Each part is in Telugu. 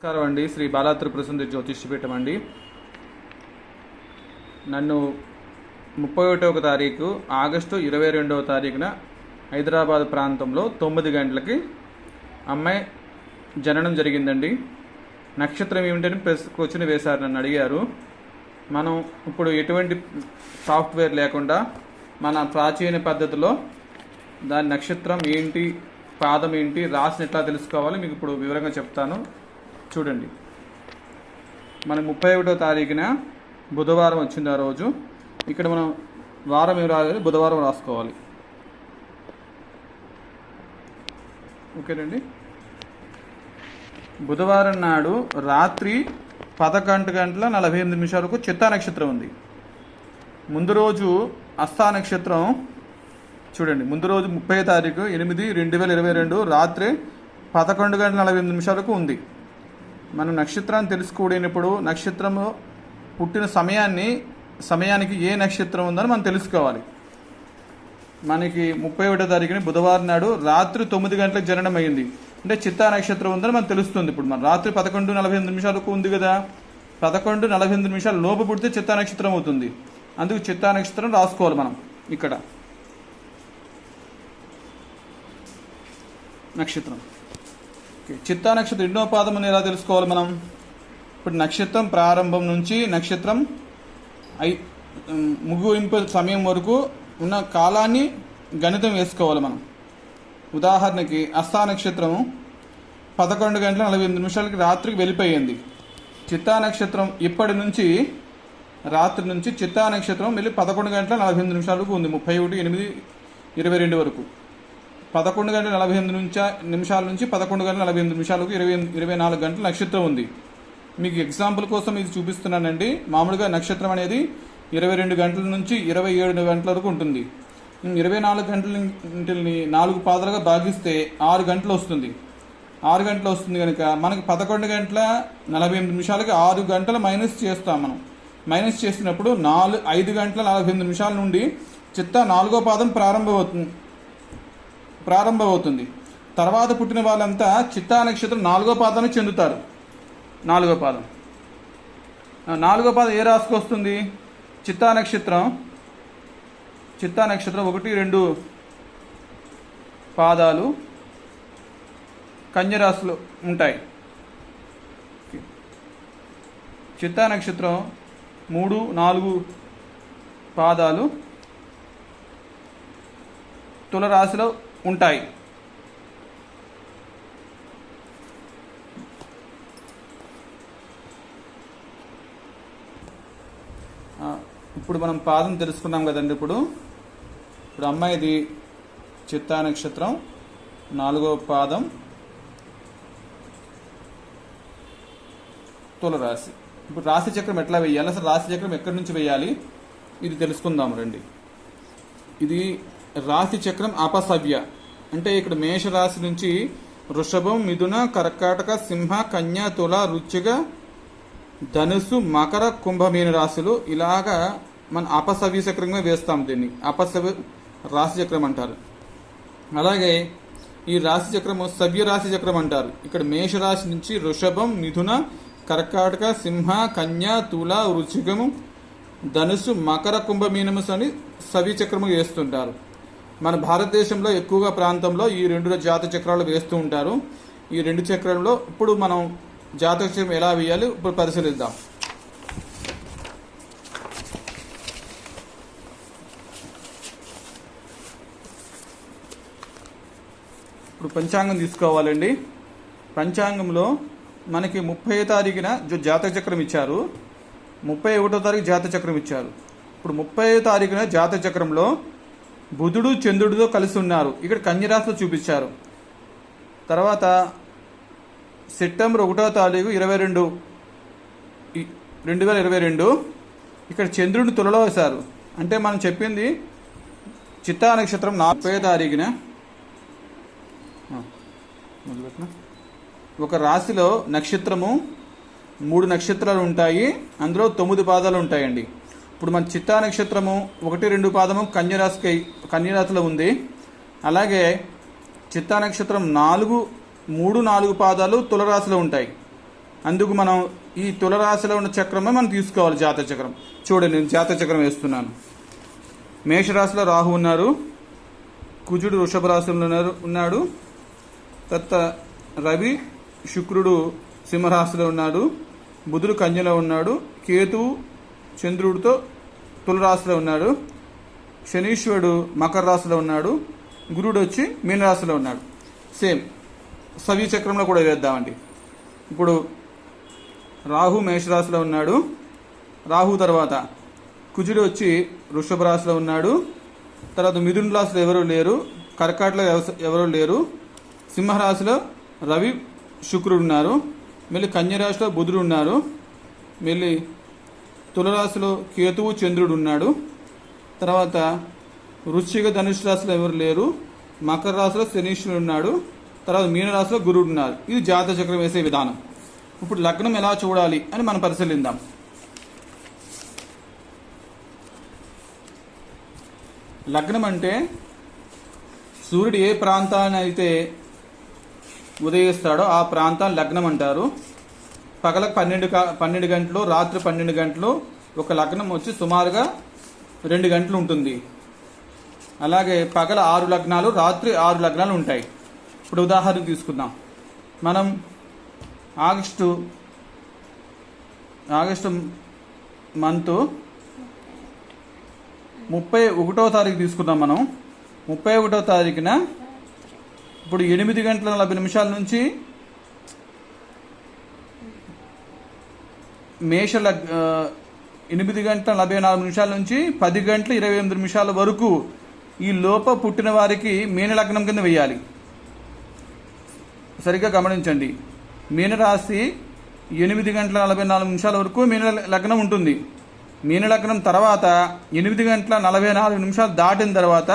నమస్కారం అండి. శ్రీ బాలాత్రి సుందరి జ్యోతిష్యపీఠం అండి. నన్ను ముప్పై ఒకటవ తారీఖు ఆగస్టు ఇరవై రెండవ తారీఖున హైదరాబాద్ ప్రాంతంలో తొమ్మిది గంటలకి అమ్మాయి జననం జరిగిందండి. నక్షత్రం ఏమిటని ప్రెస్ కూర్చుని వేశారు నన్ను అడిగారు. మనం ఇప్పుడు ఎటువంటి సాఫ్ట్వేర్ లేకుండా మన ప్రాచీన పద్ధతిలో దాని నక్షత్రం ఏంటి పాదం ఏంటి రాసిన ఎట్లా తెలుసుకోవాలి మీకు ఇప్పుడు వివరంగా చెప్తాను. చూడండి. మన ముప్పై ఒకటో తారీఖున బుధవారం వచ్చింది ఆ రోజు. ఇక్కడ మనం వారం ఏం రాయాలి బుధవారం రాసుకోవాలి. ఓకేనండి బుధవారం నాడు రాత్రి పదకొండు గంటల నలభై ఎనిమిది నిమిషాలకు చిత్తా నక్షత్రం ఉంది. ముందు రోజు అస్థా నక్షత్రం చూడండి ముందు రోజు ముప్పై తారీఖు ఎనిమిది రెండు వేల ఇరవై రెండు రాత్రి పదకొండు గంటల నలభై ఎనిమిది నిమిషాలకు ఉంది. మనం నక్షత్రాన్ని తెలుసుకోలేనప్పుడు నక్షత్రము పుట్టిన సమయాన్ని సమయానికి ఏ నక్షత్రం ఉందని మనం తెలుసుకోవాలి. మనకి ముప్పై ఒకటో తారీఖున బుధవారం నాడు రాత్రి తొమ్మిది గంటలకు జననం అయింది అంటే చిత్తా నక్షత్రం ఉందని మనకు తెలుస్తుంది. ఇప్పుడు మన రాత్రి పదకొండు నలభై ఎనిమిది నిమిషాలకు ఉంది కదా. పదకొండు నలభై ఎనిమిది నిమిషాలు లోపు పుడితే చిత్తా నక్షత్రం అవుతుంది. అందుకు చిత్తా నక్షత్రం రాసుకోవాలి మనం ఇక్కడ. నక్షత్రం. చిత్తా నక్షత్రం ఎన్నో పాదం అని ఎలా తెలుసుకోవాలి మనం. ఇప్పుడు నక్షత్రం ప్రారంభం నుంచి నక్షత్రం ఐ ముగింపు సమయం వరకు ఉన్న కాలాన్ని గణితం వేసుకోవాలి మనం. ఉదాహరణకి అస్తా నక్షత్రం పదకొండు గంటల నలభై ఎనిమిది నిమిషాలకి రాత్రికి వెళ్ళిపోయింది. చిత్తా నక్షత్రం ఇప్పటి నుంచి రాత్రి నుంచి చిత్తా నక్షత్రం వెళ్ళి పదకొండు గంటల నలభై ఎనిమిది నిమిషాలకు ఉంది. ముప్పై ఒకటి ఎనిమిది ఇరవై రెండు వరకు. పదకొండు గంటల నలభై ఎనిమిది నుంచి నిమిషాల నుంచి పదకొండు గంటల నలభై ఎనిమిది నిమిషాలకు ఇరవై ఇరవై నాలుగు గంటల నక్షత్రం ఉంది. మీకు ఎగ్జాంపుల్ కోసం ఇది చూపిస్తున్నానండి. మామూలుగా నక్షత్రం అనేది ఇరవై రెండు గంటల నుంచి ఇరవై ఏడు గంటల వరకు ఉంటుంది. ఇరవై నాలుగు గంటలని నాలుగు పాదాలుగా భాగిస్తే ఆరు గంటలు వస్తుంది. ఆరు గంటలు వస్తుంది కనుక మనకి పదకొండు గంటల నలభై ఎనిమిది నిమిషాలకి ఆరు గంటలు మైనస్ చేస్తాం మనం. మైనస్ చేసినప్పుడు నాలుగు ఐదు గంటల నలభై ఎనిమిది నిమిషాల నుండి చిత్త నాలుగో పాదం ప్రారంభమవుతుంది. ప్రారంభమవుతుంది. తర్వాత పుట్టిన వాళ్ళంతా చిత్తా నక్షత్రం నాలుగో పాదానికి చెందుతారు. నాలుగో పాదం. నాలుగో పాదం ఏ రాశికి వస్తుంది? చిత్తా నక్షత్రం. చిత్తా నక్షత్రం ఒకటి రెండు పాదాలు కన్యరాశిలో ఉంటాయి. చిత్తా నక్షత్రం మూడు నాలుగు పాదాలు తులరాశిలో ఉంటాయి. ఇప్పుడు మనం పాదం తెలుసుకున్నాం కదండి ఇప్పుడు. ఇప్పుడు అమ్మాయిది చిత్తా నక్షత్రం నాలుగో పాదం తులరాశి. ఇప్పుడు రాశి చక్రం ఎట్లా వేయాలి? అసలు రాశి చక్రం ఎక్కడి నుంచి వేయాలి? ఇది తెలుసుకుందాం రండి. ఇది రాశి చక్రం అపసవ్య. అంటే ఇక్కడ మేష రాశి నుంచి వృషభం మిథున కర్కాటక సింహ కన్య తుల రుచిగ ధనుసు మకర కుంభమీన రాశులు ఇలాగా మన అపసవ్య చక్రంగా వేస్తాం దీన్ని. అపసవ్య రాశి చక్రం అంటారు. అలాగే ఈ రాశి చక్రము సవ్య రాశి చక్రం అంటారు. ఇక్కడ మేషరాశి నుంచి వృషభం మిథున కర్కాటక సింహ కన్య తుల వృచ్చికము ధనుసు మకర కుంభమీనము అని సవ్య చక్రము వేస్తుంటారు. మన భారతదేశంలో ఎక్కువగా ప్రాంతంలో ఈ రెండు జాత చక్రాలు వేస్తూ ఉంటారు. ఈ రెండు చక్రంలో ఇప్పుడు మనం జాతక చక్రం ఎలా వేయాలి ఇప్పుడు పరిశీలిద్దాం. ఇప్పుడు పంచాంగం తీసుకోవాలండి. పంచాంగంలో మనకి ముప్పై తారీఖున జాతక చక్రం ఇచ్చారు. ముప్పై ఒకటో తారీఖు జాతక చక్రం ఇచ్చారు. ఇప్పుడు ముప్పై తారీఖున జాతక చక్రంలో బుధుడు చంద్రుడితో కలిసి ఉన్నారు. ఇక్కడ కన్యరాశిలో చూపించారు. తర్వాత సెప్టెంబర్ ఒకటో తారీఖు ఇరవై రెండు. రెండు వేల ఇరవై రెండు. ఇక్కడ చంద్రుడిని తులలో వేశారు. అంటే మనం చెప్పింది చిత్తా నక్షత్రం ముప్పై తారీఖున. ఒక రాశిలో నక్షత్రము మూడు నక్షత్రాలు ఉంటాయి. అందులో తొమ్మిది పాదాలు ఉంటాయండి. ఇప్పుడు మన చిత్తా నక్షత్రము ఒకటి రెండు పాదము కన్యరాశికి కన్యరాశిలో ఉంది. అలాగే చిత్తా నక్షత్రం నాలుగు మూడు నాలుగు పాదాలు తులరాశిలో ఉంటాయి. అందుకు మనం ఈ తులరాశిలో ఉన్న చక్రమే మనం తీసుకోవాలి జాతక చక్రం. చూడండి నేను జాతక చక్రం వేస్తున్నాను. మేషరాశిలో రాహు ఉన్నారు. కుజుడు వృషభ రాశిలో ఉన్నారు ఉన్నాడు. తత్త రవి శుక్రుడు సింహరాశిలో ఉన్నాడు. బుధుడు కన్యలో ఉన్నాడు. కేతువు చంద్రుడితో తులరాశిలో ఉన్నాడు. శనీశ్వరుడు మకర రాశిలో ఉన్నాడు. గురుడు వచ్చి మీనరాశిలో ఉన్నాడు. సేమ్. సవి చక్రంలో కూడా వేద్దామండి. ఇప్పుడు రాహు మేషరాశిలో ఉన్నాడు. రాహు తర్వాత కుజుడు వచ్చి వృషభ రాశిలో ఉన్నాడు. తర్వాత మిథున రాశిలో ఎవరు లేరు. కర్కాటలో ఎవ- ఎవరు లేరు. సింహరాశిలో రవి శుక్రుడు ఉన్నారు. మళ్ళీ కన్యరాశిలో బుధుడు ఉన్నారు. మళ్ళీ తులరాశిలో కేతువు చంద్రుడు ఉన్నాడు. తర్వాత వృశ్చిక ధనుష్ రాశిలో ఎవరు లేరు. మకర రాశిలో శనీశ్వరుడు ఉన్నాడు. తర్వాత మీనరాశిలో గురుడు ఉన్నారు. ఇది జాతక చక్రం వేసే విధానం. ఇప్పుడు లగ్నం ఎలా చూడాలి అని మనం పరిశీలిద్దాం. లగ్నం అంటే సూర్యుడు ఏ ప్రాంతాన్ని అయితే ఉదయిస్తాడో ఆ ప్రాంతాన్ని లగ్నం అంటారు. పగలకు పన్నెండు పన్నెండు గంటలు రాత్రి పన్నెండు గంటలు ఒక లగ్నం వచ్చి సుమారుగా రెండు గంటలు ఉంటుంది. అలాగే పగల ఆరు లగ్నాలు రాత్రి ఆరు లగ్నాలు ఉంటాయి. ఇప్పుడు ఉదాహరణ తీసుకుందాం. మనం ఆగస్టు ఆగస్టు మంత్ ముప్పై ఒకటో తారీఖు తీసుకున్నాం మనం. ముప్పై ఒకటో తారీఖున ఇప్పుడు ఎనిమిది గంటల నలభై నిమిషాల నుంచి మేష లగ్ ఎనిమిది గంటల నలభై నాలుగు నిమిషాల నుంచి పది గంటల ఇరవై ఎనిమిది నిమిషాల వరకు ఈ లోప పుట్టిన వారికి మీన లగ్నం కింద వేయాలి. సరిగ్గా గమనించండి. మీనరాశి ఎనిమిది గంటల నలభై నాలుగు నిమిషాల వరకు మీన లగ్నం ఉంటుంది. మీన లగ్నం తర్వాత ఎనిమిది గంటల నలభై నాలుగు నిమిషాలు దాటిన తర్వాత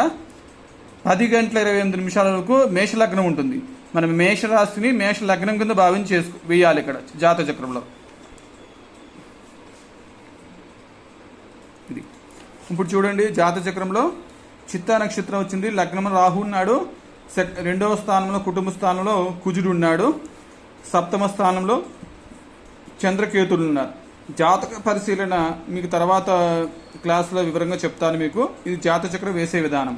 పది గంటల ఇరవై ఎనిమిది నిమిషాల వరకు మేష లగ్నం ఉంటుంది. మనం మేషరాశిని మేష లగ్నం కింద భావించి చేసుకు వేయాలి ఇక్కడ జాత చక్రంలో ఇది ఇప్పుడు చూడండి జాత చక్రంలో చిత్తా నక్షత్రం వచ్చింది. లగ్నం రాహు ఉన్నాడు. రెండవ స్థానంలో కుటుంబ స్థానంలో కుజుడు ఉన్నాడు. సప్తమ స్థానంలో చంద్రకేతుడు ఉన్నారు. జాతక పరిశీలన మీకు తర్వాత క్లాస్లో వివరంగా చెప్తాను మీకు. ఇది జాతచక్రం వేసే విధానం.